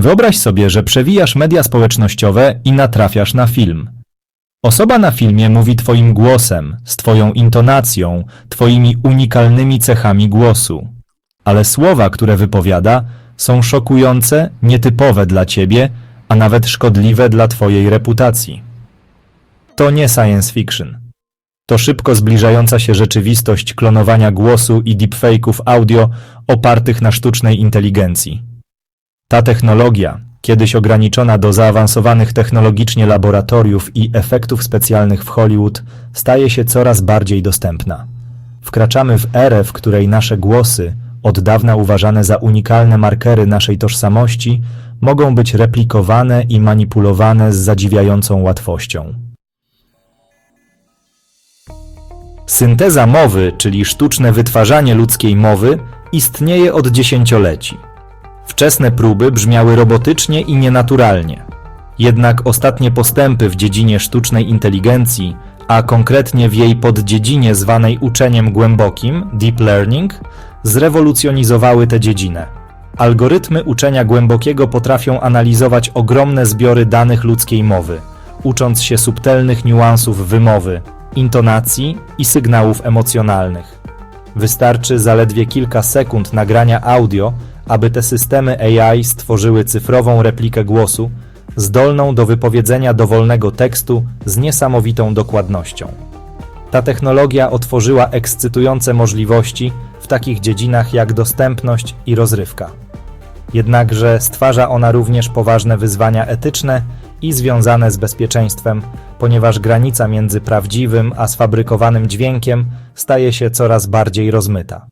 Wyobraź sobie, że przewijasz media społecznościowe i natrafiasz na film. Osoba na filmie mówi Twoim głosem, z Twoją intonacją, Twoimi unikalnymi cechami głosu. Ale słowa, które wypowiada, są szokujące, nietypowe dla Ciebie, a nawet szkodliwe dla Twojej reputacji. To nie science fiction. To szybko zbliżająca się rzeczywistość klonowania głosu i deepfake'ów audio opartych na sztucznej inteligencji. Ta technologia, kiedyś ograniczona do zaawansowanych technologicznie laboratoriów i efektów specjalnych w Hollywood, staje się coraz bardziej dostępna. Wkraczamy w erę, w której nasze głosy, od dawna uważane za unikalne markery naszej tożsamości, mogą być replikowane i manipulowane z zadziwiającą łatwością. Synteza mowy, czyli sztuczne wytwarzanie ludzkiej mowy, istnieje od dziesięcioleci. Wczesne próby brzmiały robotycznie i nienaturalnie. Jednak ostatnie postępy w dziedzinie sztucznej inteligencji, a konkretnie w jej poddziedzinie zwanej uczeniem głębokim deep learning, zrewolucjonizowały tę dziedzinę. Algorytmy uczenia głębokiego potrafią analizować ogromne zbiory danych ludzkiej mowy, ucząc się subtelnych niuansów wymowy, intonacji i sygnałów emocjonalnych. Wystarczy zaledwie kilka sekund nagrania audio, aby te systemy AI stworzyły cyfrową replikę głosu, zdolną do wypowiedzenia dowolnego tekstu z niesamowitą dokładnością. Ta technologia otworzyła ekscytujące możliwości w takich dziedzinach jak dostępność i rozrywka. Jednakże stwarza ona również poważne wyzwania etyczne i związane z bezpieczeństwem, ponieważ granica między prawdziwym a sfabrykowanym dźwiękiem staje się coraz bardziej rozmyta.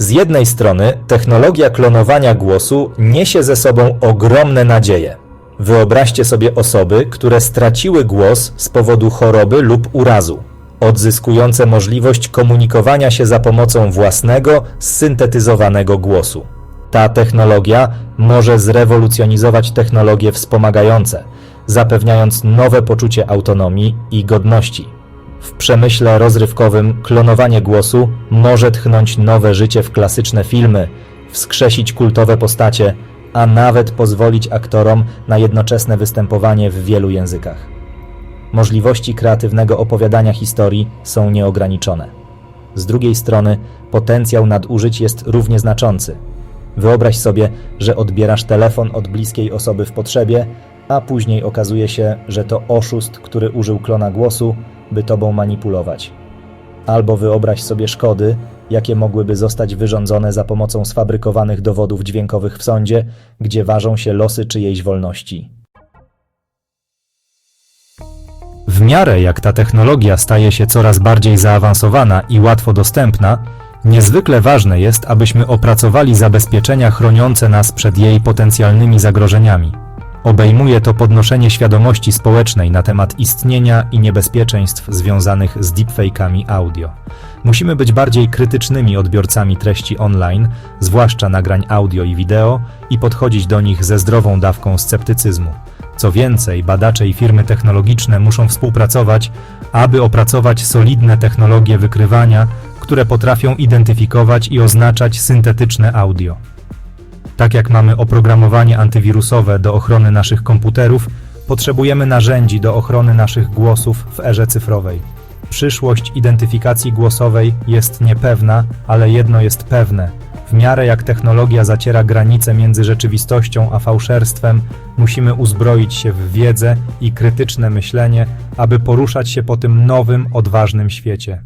Z jednej strony technologia klonowania głosu niesie ze sobą ogromne nadzieje. Wyobraźcie sobie osoby, które straciły głos z powodu choroby lub urazu, odzyskujące możliwość komunikowania się za pomocą własnego, syntetyzowanego głosu. Ta technologia może zrewolucjonizować technologie wspomagające, zapewniając nowe poczucie autonomii i godności. W przemyśle rozrywkowym klonowanie głosu może tchnąć nowe życie w klasyczne filmy, wskrzesić kultowe postacie, a nawet pozwolić aktorom na jednoczesne występowanie w wielu językach. Możliwości kreatywnego opowiadania historii są nieograniczone. Z drugiej strony, potencjał nadużyć jest równie znaczący. Wyobraź sobie, że odbierasz telefon od bliskiej osoby w potrzebie, a później okazuje się, że to oszust, który użył klona głosu, by tobą manipulować. Albo wyobraź sobie szkody, jakie mogłyby zostać wyrządzone za pomocą sfabrykowanych dowodów dźwiękowych w sądzie, gdzie ważą się losy czyjejś wolności. W miarę jak ta technologia staje się coraz bardziej zaawansowana i łatwo dostępna, niezwykle ważne jest, abyśmy opracowali zabezpieczenia chroniące nas przed jej potencjalnymi zagrożeniami. Obejmuje to podnoszenie świadomości społecznej na temat istnienia i niebezpieczeństw związanych z deepfake'ami audio. Musimy być bardziej krytycznymi odbiorcami treści online, zwłaszcza nagrań audio i wideo, i podchodzić do nich ze zdrową dawką sceptycyzmu. Co więcej, badacze i firmy technologiczne muszą współpracować, aby opracować solidne technologie wykrywania, które potrafią identyfikować i oznaczać syntetyczne audio. Tak jak mamy oprogramowanie antywirusowe do ochrony naszych komputerów, potrzebujemy narzędzi do ochrony naszych głosów w erze cyfrowej. Przyszłość identyfikacji głosowej jest niepewna, ale jedno jest pewne. W miarę jak technologia zaciera granice między rzeczywistością a fałszerstwem, musimy uzbroić się w wiedzę i krytyczne myślenie, aby poruszać się po tym nowym, odważnym świecie.